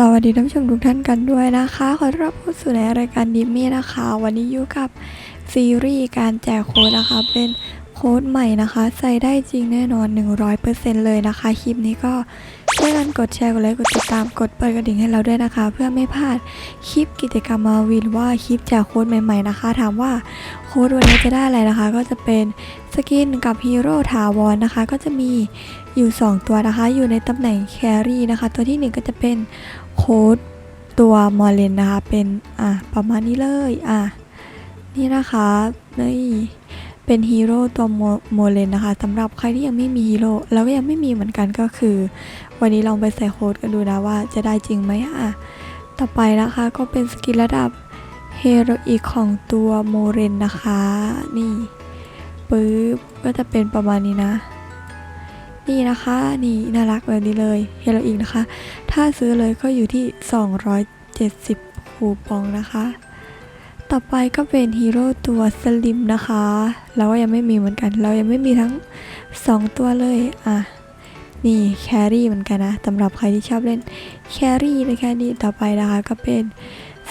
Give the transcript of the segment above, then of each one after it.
สวัสดีท่านผู้ชมทุกท่านกันด้วยนะคะ ขอต้อนรับเข้าสู่ในรายการดิมมี่นะคะ วันนี้อยู่กับซีรีส์การแจกโค้ดนะคะ เป็นโค้ดใหม่นะคะ ใส่ได้จริงแน่นอน 100%เลยนะคะ คลิปนี้ก็ช่วยกันกดแชร์ กดไลค์ กดติดตาม กดเปิดกระดิ่งให้เราด้วยนะคะ เพื่อไม่พลาดคลิปกิจกรรมมาวินว่าคลิปแจกโค้ดใหม่ ๆนะคะ ถามว่า ค้ดวันนี้จะได้อะไรนะคะ ก็จะเป็นสกินกับฮีโร่ถาวรนะคะ ก็จะมีอยู่ 2 ตัวนะคะ อยู่ในตำแหน่งแครี่นะคะ ตัวที่หนึ่งก็จะเป็นโค้ดตัวมอลเลนนะคะ เป็นอะประมาณนี้เลยอะนี่นะคะนี่เป็นฮีโร่ตัวโมโมเลนนะคะสำหรับใครที่ยังไม่มีฮีโร่แล้วก็ยังไม่มีเหมือนกันก็คือ วันนี้ลองไปใส่โค้ดกันดูนะว่าจะได้จริงไหมอะต่อไปนะคะก็เป็นสกิลระดับ เฮโรอีกของตัวโมเรนนะคะ นี่ปึ๊บก็จะเป็นประมาณนี้นะ นี่นะคะนี่น่ารักแบบนี้เลยเฮโรอีกนะคะ ถ้าซื้อเลยก็อยู่ที่ 270 คูปองนะคะ ต่อไปก็เป็นฮีโร่ตัวสลิมนะคะเราก็ยังไม่มีเหมือนกัน เรายังไม่มีทั้ง 2 ตัวเลยอะนี่แครี่เหมือนกันนะสำหรับใครที่ชอบเล่นแครี่นะคะนี่ต่อไปนะคะก็เป็น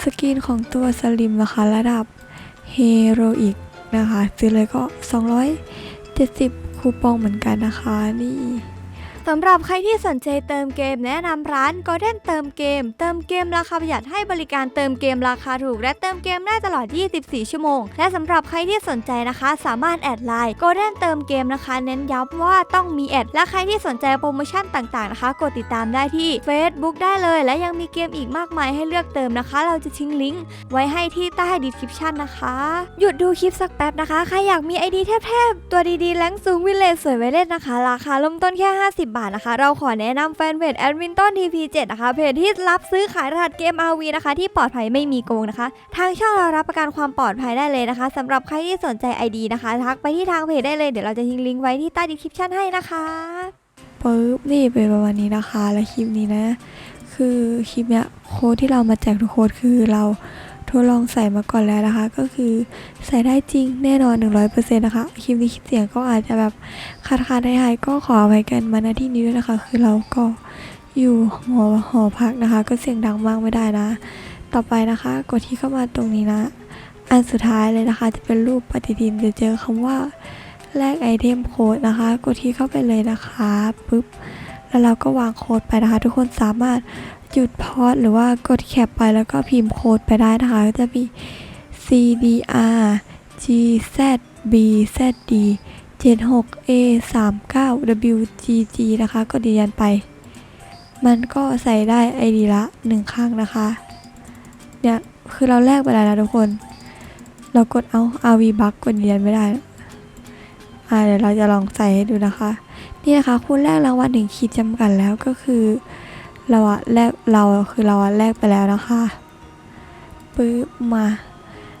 สกินของตัวสลิมนะคะระดับเฮโรอีกนะคะ ซื้อเลยก็ 270 คูปองเหมือนกันนะคะนี่ สำหรับใครที่สนใจเติมเกมแนะนำร้าน Golden เติมเกม เติมเกมราคาประหยัดให้บริการเติมเกมราคาถูก และเติมเกมได้ตลอด 24 ชั่วโมง และสำหรับใครที่สนใจนะคะ สามารถแอดไลน์ Golden เติมเกมนะคะ เน้นย้ำว่าต้องมีแอด และใครที่สนใจโปรโมชั่นต่างๆนะคะ กดติดตามได้ที่ Facebook ได้เลย และยังมีเกมอีกมากมายให้เลือกเติมนะคะ เราจะทิ้งลิงก์ไว้ให้ที่ใต้ description นะคะ หยุดดูคลิปสักแป๊บนะคะใครอยากมีไอดีเทพๆตัวดีๆแรงสูงวิเลจสวยไว้เล่นนะคะ ราคาเริ่มต้นแค่ 50บาทนะคะ เราขอแนะนำแฟนเพจแอดมินต้น TP7 นะคะเพจที่รับซื้อขายรหัสเกม RV นะคะ ที่ปลอดภัยไม่มีโกงนะคะ ทางช่องเรารับประกันความปลอดภัยได้เลยนะคะสำหรับใครที่สนใจ ID นะคะทักไปที่ทางเพจได้เลยเดี๋ยวเราจะทิ้งลิงก์ไว้ที่ใต้ดีคริปชั่นให้นะคะปึ๊บนี่เป็นประมาณนี้นะคะ และคลิปนี้นะ คือคลิปเนี้ยโค้ดที่เรามาแจกทุกโค้ดคือเรา ดลองใส่มาก่อนแล้วนะคะ ก็คือใส่ได้จริงแน่นอน 100%นะคะ คลิปนี้คลิปเสียงก็อาจจะแบบขาดขาดหายก็ขออภัยกันมาณที่นี้ด้วยนะคะ คือเราก็อยู่หอหอพักนะคะ ก็เสียงดังมากไม่ได้นะ ต่อไปนะคะ กดที่เข้ามาตรงนี้นะ อันสุดท้ายเลยนะคะ จะเป็นรูปปฏิทินจะเจอคำว่าแลกไอเทมโค้ดนะคะ กดที่เข้าไปเลยนะคะปุ๊บแล้วเราก็วางโค้ดไปนะคะ ทุกคนสามารถ หยุดพอสหรือว่ากดแคปไปแล้วก็พิมพ์โค้ดไปได้นะคะก็จะมี CDR GZBZD 76A 39 WGG นะคะกดยืนยันไป มันก็ใส่ได้ไอดีละหนึ่งครั้งนะคะ เนี่ย คือเราแลกไปแล้วนะทุกคน เรากดเอา RV bug กดยืนยันไม่ได้ อ่าเดี๋ยวเราจะลองใส่ให้ดูนะคะ นี่นะคะคุณแรกรางวัลถึงขีดจำกัดแล้วก็คือ เราอะแลกเราคือเราอะแลกไปแล้วนะคะปึ๊บมา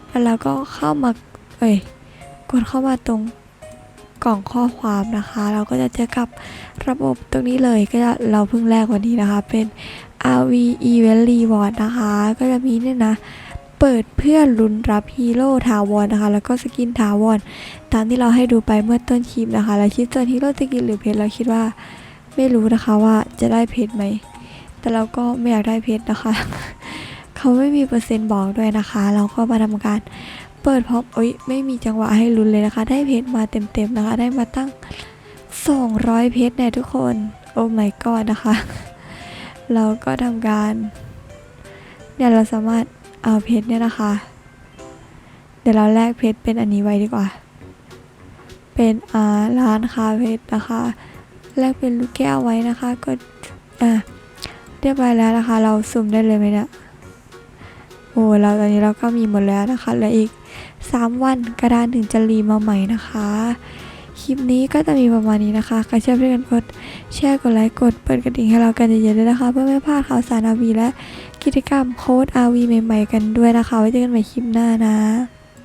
แล้วเราก็เข้ามา เอ้ย กดเข้ามาตรงกล่องข้อความนะคะ เราก็จะเจอกับระบบตรงนี้เลยก็จะเราเพิ่งแลกวันนี้นะคะ เป็น RV Event Reward นะคะ ก็จะมีเนี่ยนะ เปิดเพื่อลุ้นรับฮีโร่ถาวรนะคะ แล้วก็สกินถาวรตามที่เราให้ดูไปเมื่อต้นคลิปนะคะ แล้วคิดส่วนฮีโร่สกินหรือเพชรเราคิดว่า ไม่รู้นะคะว่าจะได้เพชรไหม แต่เราก็ไม่อยากได้เพชรนะคะ เขาไม่มีเปอร์เซ็นต์บอกด้วยนะคะ เราก็มาทำการเปิดพร้อมเอ้ยไม่มีจังหวะให้ลุ้นเลยนะคะ ได้เพชรมาเต็มๆนะคะ ได้มาตั้ง 200 เพชรเนี่ยทุกคน โอ้ my god นะคะ เราก็ทำการเนี่ยเราสามารถเอาเพชรเนี่ยนะคะ เดี๋ยวเราแลกเพชรเป็นอันนี้ไว้ดีกว่า เป็นอ่าร้านค้าเพชรนะคะ แลกเป็นลูกแก้วไว้นะคะ ก็อะเรียบร้อยแล้วนะคะ เราสุ่มได้เลยไหมเนี่ยโอ้เราตอนนี้เราก็มีหมดแล้วนะคะเหลืออีก 3 วันกระดานถึงจะรีมาใหม่นะคะ คลิปนี้ก็จะมีประมาณนี้นะคะใครชอบด้วยกันกดแชร์กดไลค์กดเปิดกระดิ่งให้เรากันเยอะๆด้วยนะคะ เพื่อไม่พลาดข่าวสารอาวีและกิจกรรมโค้ดอาวีใหม่ ๆ กันด้วยนะคะ ไว้เจอกันใหม่คลิปหน้านะ